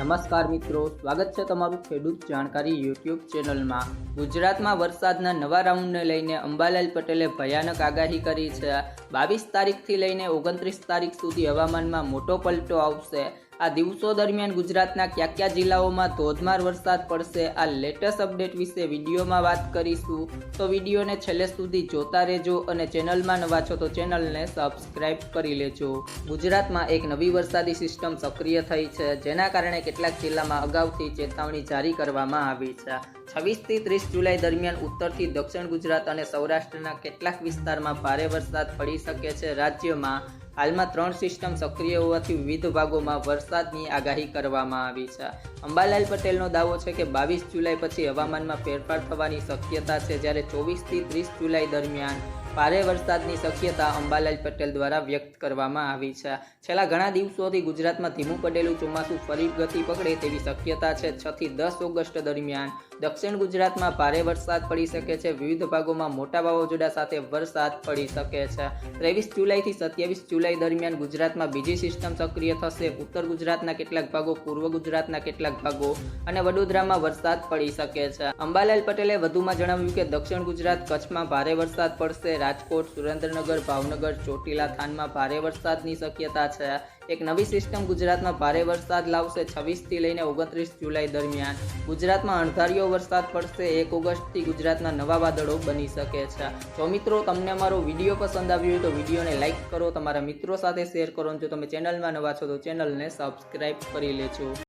નમસ્કાર મિત્રો, સ્વાગત છે તમારું ખેડૂત જાણકારી યુટ્યુબ ચેનલમાં. ગુજરાતમાં વરસાદના નવા રાઉન્ડને લઈને અંબાલાલ પટેલે ભયાનક આગાહી કરી છે. બાવીસ તારીખથી લઈને ઓગણત્રીસ તારીખ સુધી હવામાનમાં મોટો પલટો આવશે. આ દિવસો દરમિયાન ગુજરાતના કયા કયા જિલ્લાઓમાં ધોધમાર વરસાદ પડશે, આ લેટેસ્ટ અપડેટ વિશે વિડીયોમાં વાત કરીશું. તો વિડીયોને છેલ્લે સુધી જોતા રહેજો અને ચેનલમાં નવા છો તો ચેનલને સબસ્ક્રાઇબ કરી લેજો. ગુજરાતમાં એક નવી વરસાદી સિસ્ટમ સક્રિય થઈ છે, જેના કારણે કેટલાક જિલ્લામાં અગાઉથી ચેતવણી જારી કરવામાં આવી છે. છવ્વીસથી ત્રીસ જુલાઈ દરમિયાન ઉત્તરથી દક્ષિણ ગુજરાત અને સૌરાષ્ટ્રના કેટલાક વિસ્તારમાં ભારે વરસાદ પડી શકે છે. રાજ્યમાં હાલમાં ત્રણ સિસ્ટમ સક્રિય હોવાથી વિવિધ ભાગોમાં વરસાદની આગાહી કરવામાં આવી છે. અંબાલાલ પટેલનો દાવો છે કે બાવીસ જુલાઈ પછી હવામાનમાં ફેરફાર થવાની શક્યતા છે જ્યારે ચોવીસથી ત્રીસ જુલાઈ દરમિયાન ભારે વરસાદની શક્યતા અંબાલાલ પટેલ દ્વારા વ્યક્ત કરવામાં આવી છે. છેલ્લા ઘણા દિવસોથી ગુજરાતમાં ધીમું પડેલું ચોમાસું ફરી ગતિ પકડે તેવી શક્યતા છે. છથી દસ ઓગસ્ટ દરમિયાન દક્ષિણ ગુજરાતમાં ભારે વરસાદ પડી શકે છે. વિવિધ ભાગોમાં મોટા વાવાઝોડા સાથે વરસાદ પડી શકે છે. ત્રેવીસ જુલાઈથી સત્યાવીસ જુલાઈ દરમિયાન ગુજરાતમાં બીજી સિસ્ટમ સક્રિય થશે. ઉત્તર ગુજરાતના કેટલાક ભાગો, પૂર્વ ગુજરાતના કેટલાક ભાગો અને વડોદરામાં વરસાદ પડી શકે છે. અંબાલાલ પટેલે વધુમાં જણાવ્યું કે દક્ષિણ ગુજરાત કચ્છમાં ભારે વરસાદ પડશે. રાજકોટ, સુરેન્દ્રનગર, ભાવનગર, ચોટીલા, થાનમાં ભારે વરસાદની શક્યતા છે. એક નવી સિસ્ટમ ગુજરાતમાં ભારે વરસાદ લાવશે છવ્વીસથી લઈને ઓગણત્રીસ જુલાઈ દરમિયાન. ગુજરાતમાં અણધાર્યો વરસાદ પડશે, એક ઓગસ્ટથી ગુજરાતના નવા વાદળો બની શકે છે. તો મિત્રો, તમને અમારો વીડિયો પસંદ આવ્યો હોય તો વિડીયોને લાઇક કરો, તમારા મિત્રો સાથે શેર કરો જો તમે ચેનલમાં નવા છો તો ચેનલને સબસ્ક્રાઇબ કરી લેજો.